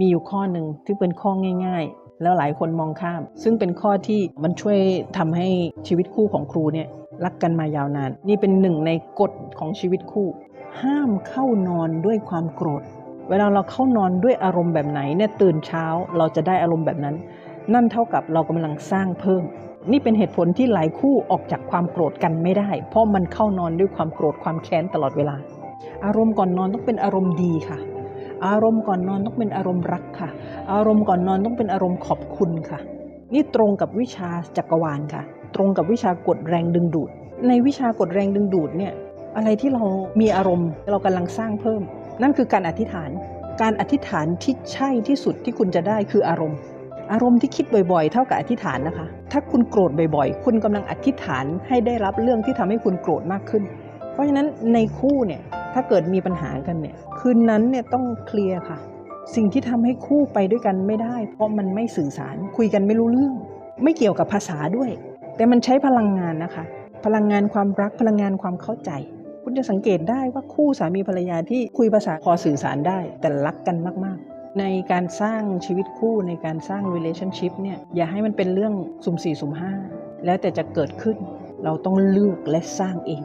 มีอยู่ข้อหนึ่งที่เป็นข้อง่าย ๆ แล้วหลายคนมองข้าม ซึ่งเป็นข้อที่มันช่วยทำให้ชีวิตคู่ของครูเนี่ยรักกันมายาวนาน นี่เป็นหนึ่งในกฎของชีวิตคู่ ห้ามเข้านอนด้วยความโกรธ เวลาเราเข้านอนด้วยอารมณ์แบบไหนเนี่ยตื่นเช้าเราจะได้อารมณ์แบบนั้น นั่นเท่ากับเรากำลังสร้างเพิ่ม นี่เป็นเหตุผลที่หลายคู่ออกจากความโกรธกันไม่ได้ เพราะมันเข้านอนด้วยความโกรธความแค้นตลอดเวลา อารมณ์ก่อนนอนต้องเป็นอารมณ์ดีค่ะ อารมณ์ก่อนนอนต้องเป็นอารมณ์รักค่ะ อารมณ์ก่อนนอนต้องเป็นอารมณ์ขอบคุณค่ะ นี่ตรงกับวิชาจักรวาลค่ะ ตรงกับวิชากฎแรงดึงดูด ในวิชากฎแรงดึงดูดเนี่ยอะไรที่เรามีอารมณ์เรากำลังสร้างเพิ่ม นั่นคือการอธิษฐาน การอธิษฐานที่ใช่ที่สุดที่คุณจะได้คืออารมณ์ อารมณ์ที่คิดบ่อยๆ เท่ากับอธิษฐานนะคะ ถ้าคุณโกรธบ่อยๆ คุณกำลังอธิษฐานให้ได้รับเรื่องที่ทำให้คุณโกรธมากขึ้น เพราะฉะนั้นในคู่เนี่ยถ้าเกิดมีปัญหากันเนี่ยคืนนั้นเนี่ยต้องเคลียร์ค่ะ สิ่งที่ทำให้คู่ไปด้วยกันไม่ได้ เพราะมันไม่สื่อสารคุยกันไม่รู้เรื่อง ไม่เกี่ยวกับภาษาด้วย แต่มันใช้พลังงานนะคะ พลังงานความรักพลังงานความเข้าใจ คุณจะสังเกตได้ว่าคู่สามีภรรยาที่คุยภาษาพอสื่อสารได้ แต่รักกันมาก ๆในการสร้างชีวิตคู่ในการสร้าง relationship เนี่ยอย่าให้มันเป็นเรื่องสุ่มสี่สุ่มห้าแล้วแต่จะเกิดขึ้น เราต้องเลือกและสร้างเอง